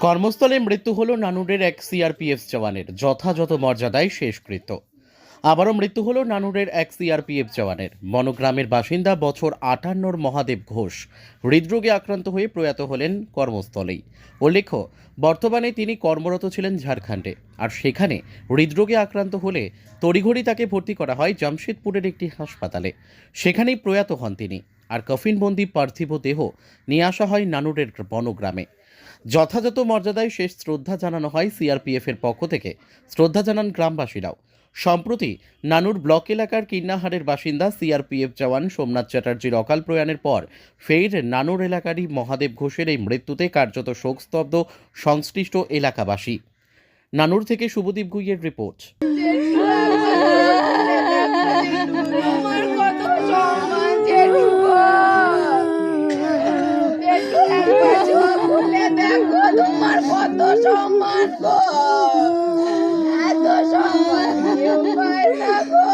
কর্মস্থলে মৃত্যু হলো নানুরের এক সিআরপিএফ জওয়ানের। যথাযথ মর্যাদায় শেষকৃত্য। আবারও মৃত্যু হলো নানুরের এক সিআরপিএফ জওয়ানের। বনগ্রামের বাসিন্দা বছর আটান্নর মহাদেব ঘোষ হৃদরোগে আক্রান্ত হয়ে প্রয়াত হলেন কর্মস্থলেই। উল্লেখ্য বর্তমানে তিনি কর্মরত ছিলেন ঝাড়খণ্ডে। আর সেখানে হৃদরোগে আক্রান্ত হলে তড়িঘড়ি তাকে ভর্তি করা হয় জামশেদপুরের একটি হাসপাতালে। সেখানেই প্রয়াত হন তিনি। আর কফিনবন্দি পার্থিব দেহ নিয়ে আসা হয় নানুরের বনগ্রামে। যথাযথ মর্যাদায় শেষ শ্রদ্ধা জানানো হয় সিআরপিএফের পক্ষ থেকে। শ্রদ্ধা জানান গ্রামবাসীরাও। সম্প্রতি নানুর ব্লক এলাকার কিন্নাহারের বাসিন্দা সিআরপিএফ জওয়ান সোমনাথ চ্যাটার্জির অকাল প্রয়াণের পর ফের নানুর এলাকারই মহাদেব ঘোষের এই মৃত্যুতে কার্যত শোকস্তব্ধ, সংশ্লিষ্ট এলাকাবাসী। নানুর থেকে শুভদীপ গুইয়ের রিপোর্ট। সম্মান গো এত সম্মান কেউ পায় না গো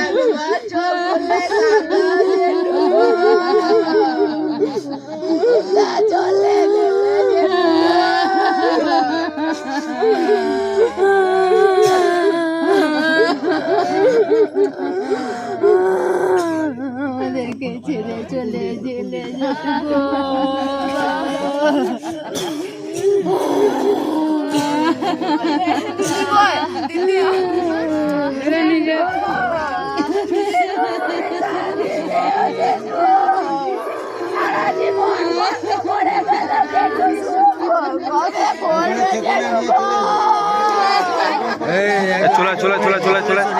একবার চোখ খুলে দেখো চলে চলে চলে চলে চলে চলে